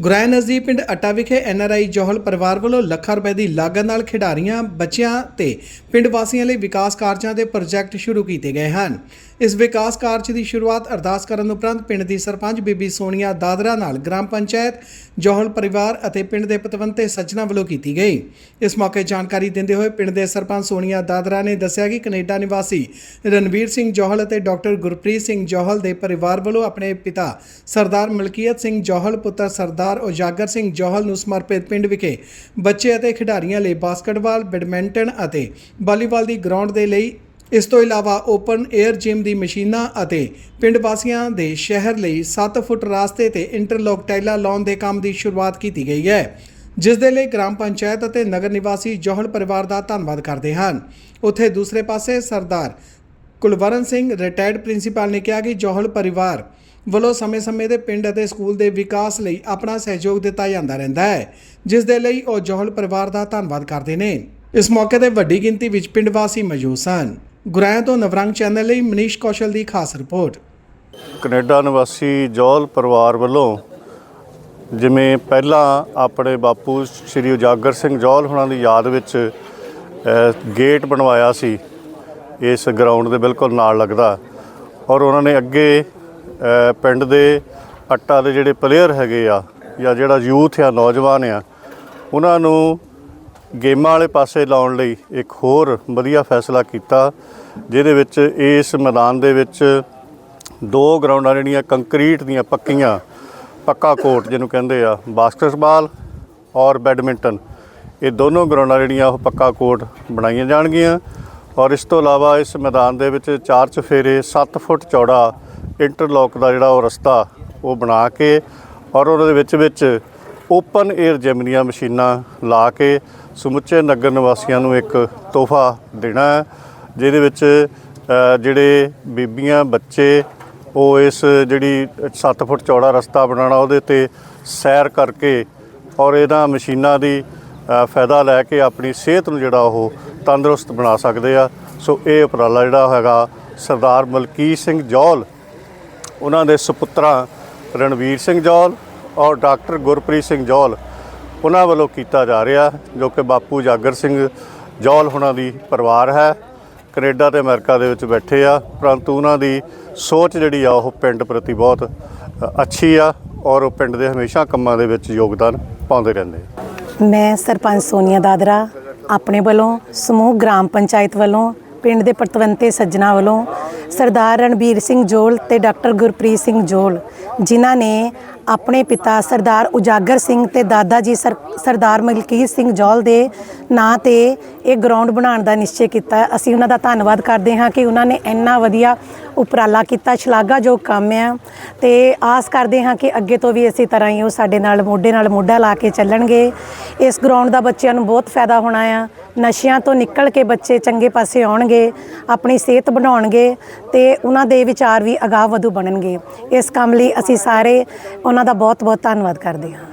ਗੁਰਾਇਆ ਨਜ਼ਦੀਕ ਪਿੰਡ ਅਟਾ ਵਿਖੇ ਐਨਆਰਆਈ ਜੋਹਲ ਪਰਿਵਾਰ ਵੱਲੋਂ ਲੱਖਾਂ ਰੁਪਏ ਦੀ ਲਾਗਤ ਨਾਲ ਖਿਡਾਰੀਆਂ, ਬੱਚਿਆਂ ਤੇ ਪਿੰਡ ਵਾਸੀਆਂ ਲਈ ਵਿਕਾਸ ਕਾਰਜਾਂ ਦੇ ਪ੍ਰੋਜੈਕਟ ਸ਼ੁਰੂ ਕੀਤੇ ਗਏ ਹਨ। ਇਸ ਵਿਕਾਸ ਕਾਰਜ ਦੀ ਸ਼ੁਰੂਆਤ ਅਰਦਾਸ ਕਰਨ ਉਪਰੰਤ ਪਿੰਡ ਦੀ ਸਰਪੰਚ ਬੀਬੀ ਸੋਨੀਆ ਦਾਦਰਾ ਨਾਲ ਗ੍ਰਾਮ ਪੰਚਾਇਤ, ਜੋਹਲ ਪਰਿਵਾਰ ਅਤੇ ਪਿੰਡ ਦੇ ਪਤਵੰਤੇ ਸੱਜਣਾ ਵੱਲੋਂ ਕੀਤੀ ਗਈ। ਇਸ ਮੌਕੇ ਜਾਣਕਾਰੀ ਦਿੰਦੇ ਹੋਏ ਪਿੰਡ ਦੇ ਸਰਪੰਚ ਸੋਨੀਆ ਦਾਦਰਾ ਨੇ ਦੱਸਿਆ ਕਿ ਕੈਨੇਡਾ ਨਿਵਾਸੀ ਰਣਵੀਰ ਸਿੰਘ ਜੋਹਲ ਅਤੇ ਡਾਕਟਰ ਗੁਰਪ੍ਰੀਤ ਸਿੰਘ ਜੋਹਲ ਦੇ ਪਰਿਵਾਰ ਵੱਲੋਂ ਆਪਣੇ ਪਿਤਾ ਸਰਦਾਰ ਮਲਕੀਅਤ ਸਿੰਘ ਜੋਹਲ, ਪੁੱਤਰ ਸਰਦਾਰ ਉਜਾਗਰ ਸਿੰਘ ਜੋਹਲ ਨੂੰ ਸਮਰਪਿਤ ਪਿੰਡ ਵਿਖੇ ਬੱਚੇ ਅਤੇ ਖਿਡਾਰੀਆਂ ਲਈ ਬਾਸਕਟਬਾਲ, ਬੈਡਮਿੰਟਨ ਅਤੇ ਵਾਲੀਬਾਲ ਦੀ ਗਰਾਊਂਡ ਦੇ ਲਈ ਇਸ ਤੋਂ ਇਲਾਵਾ ਓਪਨ 에ਅਰ ਜਿਮ ਦੀ ਮਸ਼ੀਨਾਂ ਅਤੇ ਪਿੰਡ ਵਾਸੀਆਂ ਦੇ ਸ਼ਹਿਰ ਲਈ 7 ਫੁੱਟ ਰਾਸਤੇ ਤੇ ਇੰਟਰਲੋਕ ਟਾਈਲਾਂ ਲਾਉਣ ਦੇ ਕੰਮ ਦੀ ਸ਼ੁਰੂਆਤ ਕੀਤੀ ਗਈ ਹੈ, ਜਿਸ ਦੇ ਲਈ ਗ੍ਰਾਮ ਪੰਚਾਇਤ ਅਤੇ ਨਗਰ ਨਿਵਾਸੀ ਜੋਹਲ ਪਰਿਵਾਰ ਦਾ ਧੰਨਵਾਦ ਕਰਦੇ ਹਨ। ਉੱਥੇ ਦੂਸਰੇ ਪਾਸੇ ਸਰਦਾਰ ਕੁਲਵਰਨ ਸਿੰਘ ਰਿਟਾਇਰਡ ਪ੍ਰਿੰਸੀਪਲ ਨੇ ਕਿਹਾ ਕਿ ਜੋਹਲ ਪਰਿਵਾਰ ਵੱਲੋਂ ਸਮੇਂ-ਸਮੇਂ ਦੇ ਪਿੰਡ ਅਤੇ ਸਕੂਲ ਦੇ ਵਿਕਾਸ ਲਈ ਆਪਣਾ ਸਹਿਯੋਗ ਦਿੱਤਾ ਜਾਂਦਾ ਰਹਿੰਦਾ ਹੈ, ਜਿਸ ਦੇ ਲਈ ਉਹ ਜੋਹਲ ਪਰਿਵਾਰ ਦਾ ਧੰਨਵਾਦ ਕਰਦੇ ਨੇ। ਇਸ ਮੌਕੇ ਤੇ ਵੱਡੀ ਗਿਣਤੀ ਵਿੱਚ ਪਿੰਡ ਵਾਸੀ ਮੌਜੂਦ ਸਨ। ਗੁਰਾਇਆ ਤੋਂ ਨਵਰੰਗ ਚੈਨਲ ਲਈ ਮਨੀਸ਼ ਕੌਸ਼ਲ ਦੀ ਖਾਸ ਰਿਪੋਰਟ। ਕੈਨੇਡਾ ਨਿਵਾਸੀ ਜੌਲ ਪਰਿਵਾਰ ਵੱਲੋਂ ਜਿਵੇਂ ਪਹਿਲਾਂ ਆਪਣੇ ਬਾਪੂ ਸ੍ਰੀ ਉਜਾਗਰ ਸਿੰਘ ਜੌਲ ਹੁਣਾਂ ਦੀ ਯਾਦ ਵਿੱਚ ਗੇਟ ਬਣਵਾਇਆ ਸੀ, ਇਸ ਗਰਾਊਂਡ ਦੇ ਬਿਲਕੁਲ ਨਾਲ ਲੱਗਦਾ। ਔਰ ਉਹਨਾਂ ਨੇ ਅੱਗੇ ਪਿੰਡ ਦੇ ਅੱਟਾ ਦੇ ਜਿਹੜੇ ਪਲੇਅਰ ਹੈਗੇ ਆ, ਜਾਂ ਜਿਹੜਾ ਯੂਥ ਆ, ਨੌਜਵਾਨ ਆ, ਉਹਨਾਂ ਨੂੰ ਗੇਮਾਂ ਵਾਲੇ ਪਾਸੇ ਲਾਉਣ ਲਈ ਇੱਕ ਹੋਰ ਵਧੀਆ ਫੈਸਲਾ ਕੀਤਾ, ਜਿਹਦੇ ਵਿੱਚ ਇਸ ਮੈਦਾਨ ਦੇ ਵਿੱਚ ਦੋ ਗਰਾਊਂਡਾਂ ਜਿਹੜੀਆਂ ਕੰਕਰੀਟ ਦੀਆਂ ਪੱਕੀਆਂ, ਪੱਕਾ ਕੋਰਟ ਜਿਹਨੂੰ ਕਹਿੰਦੇ ਆ, ਬਾਸਕਟਬਾਲ ਔਰ ਬੈਡਮਿੰਟਨ, ਇਹ ਦੋਨੋਂ ਗਰਾਊਂਡਾਂ ਜਿਹੜੀਆਂ ਉਹ ਪੱਕਾ ਕੋਰਟ ਬਣਾਈਆਂ ਜਾਣਗੀਆਂ। ਔਰ ਇਸ ਤੋਂ ਇਲਾਵਾ ਇਸ ਮੈਦਾਨ ਦੇ ਵਿੱਚ ਚਾਰ ਚਫੇਰੇ 7 ਫੁੱਟ ਚੌੜਾ ਇੰਟਰਲੋਕ ਦਾ ਜਿਹੜਾ ਉਹ ਰਸਤਾ ਉਹ ਬਣਾ ਕੇ ਔਰ ਉਹਦੇ ਵਿੱਚ ਵਿੱਚ ਓਪਨ 에ਅਰ ਜਿਮ ਦੀਆਂ ਮਸ਼ੀਨਾਂ ਲਾ ਕੇ ਸਮੁੱਚੇ ਨਗਰ ਨਿਵਾਸੀਆਂ ਨੂੰ ਇੱਕ ਤੋਹਫਾ ਦੇਣਾ ਹੈ, ਜਿਹਦੇ ਵਿੱਚ ਜਿਹੜੇ ਬੀਬੀਆਂ, ਬੱਚੇ, ਉਹ ਇਸ ਜਿਹੜੀ 7 ਫੁੱਟ ਚੌੜਾ ਰਸਤਾ ਬਣਾਉਣਾ, ਉਹਦੇ ਤੇ ਸੈਰ ਕਰਕੇ ਔਰ ਇਹਨਾਂ ਮਸ਼ੀਨਾਂ ਦੀ ਫਾਇਦਾ ਲੈ ਕੇ ਆਪਣੀ ਸਿਹਤ ਨੂੰ ਜਿਹੜਾ ਉਹ ਤੰਦਰੁਸਤ ਬਣਾ ਸਕਦੇ ਆ। ਸੋ ਇਹ ਉਪਰਾਲਾ ਜਿਹੜਾ ਹੈਗਾ ਸਰਦਾਰ ਮਲਕੀਤ ਸਿੰਘ ਜੌਲ ਉਹਨਾਂ ਦੇ ਸੁਪੁੱਤਰਾਂ ਰਣਵੀਰ ਸਿੰਘ ਜੌਲ ਔਰ ਡਾਕਟਰ ਗੁਰਪ੍ਰੀਤ ਸਿੰਘ ਜੋਲ ਉਹਨਾਂ ਵੱਲੋਂ ਕੀਤਾ ਜਾ ਰਿਹਾ, ਜੋ ਕਿ ਬਾਪੂ ਜਾਗਰ ਸਿੰਘ ਜੋਲ ਹੁਣਾਂ ਦੀ ਪਰਿਵਾਰ ਹੈ। ਕੈਨੇਡਾ ਤੇ ਅਮਰੀਕਾ ਦੇ ਵਿੱਚ ਬੈਠੇ ਆ, ਪਰੰਤੂ ਉਹਨਾਂ ਦੀ ਸੋਚ ਜਿਹੜੀ ਆ, ਉਹ ਪਿੰਡ ਪ੍ਰਤੀ ਬਹੁਤ ਅੱਛੀ ਆ ਔਰ ਉਹ ਪਿੰਡ ਦੇ ਹਮੇਸ਼ਾ ਕੰਮਾਂ ਦੇ ਵਿੱਚ ਯੋਗਦਾਨ ਪਾਉਂਦੇ ਰਹਿੰਦੇ ਮੈਂ ਸਰਪੰਚ ਸੋਨੀਆ ਦਾਦਰਾ, ਆਪਣੇ ਵੱਲੋਂ ਸਮੂਹ ਗ੍ਰਾਮ ਪੰਚਾਇਤ ਵੱਲੋਂ ਪਿੰਡ ਦੇ ਪਤਵੰਤੇ ਸੱਜਣਾ ਵੱਲੋਂ ਸਰਦਾਰ ਰਣਬੀਰ ਸਿੰਘ ਜੋਲ ਤੇ ਡਾਕਟਰ ਗੁਰਪ੍ਰੀਤ ਸਿੰਘ ਜੋਲ, ਜਿਨ੍ਹਾਂ ਨੇ ਆਪਣੇ ਪਿਤਾ ਸਰਦਾਰ ਉਜਾਗਰ ਸਿੰਘ ਤੇ ਦਾਦਾ ਜੀ ਸਰ- ਸਰਦਾਰ ਮਲਕੀਤ ਸਿੰਘ ਜੋਲ ਦੇ ਨਾਂ ਤੇ ਇਹ ਗਰਾਊਂਡ ਬਣਾਉਣ ਦਾ ਨਿਸ਼ਚੈ ਕੀਤਾ। ਅਸੀਂ ਉਹਨਾਂ ਦਾ ਧੰਨਵਾਦ ਕਰਦੇ ਹਾਂ ਕਿ ਉਹਨਾਂ ਨੇ ਇੰਨਾ ਵਧੀਆ ਉਪਰਾਲਾ ਕੀਤਾ, ਸ਼ਲਾਘਾਯੋਗ ਕੰਮ ਆ ਤੇ ਆਸ ਕਰਦੇ ਹਾਂ ਕਿ ਅੱਗੇ ਤੋਂ ਵੀ ਇਸੇ ਤਰ੍ਹਾਂ ਹੀ ਉਹ ਸਾਡੇ ਨਾਲ ਮੋਢੇ ਨਾਲ ਮੋਢਾ ਲਾ ਕੇ ਚੱਲਣਗੇ। ਇਸ ਗਰਾਊਂਡ ਦਾ ਬੱਚਿਆਂ ਨੂੰ ਬਹੁਤ ਫਾਇਦਾ ਹੋਣਾ ਆ। ਨਸ਼ਿਆਂ ਤੋਂ ਨਿਕਲ ਕੇ ਬੱਚੇ ਚੰਗੇ ਪਾਸੇ ਆਉਣਗੇ, ਆਪਣੀ ਸਿਹਤ ਬਣਾਉਣਗੇ ਤੇ ਉਹਨਾਂ ਦੇ ਵਿਚਾਰ ਵੀ ਅਗਾਹ ਵਧੂ ਬਣਨਗੇ। ਇਸ ਕੰਮ ਲਈ ਅਸੀਂ ਸਾਰੇ ਉਹਨਾਂ ਦਾ ਬਹੁਤ ਬਹੁਤ ਧੰਨਵਾਦ ਕਰਦੇ ਹਾਂ।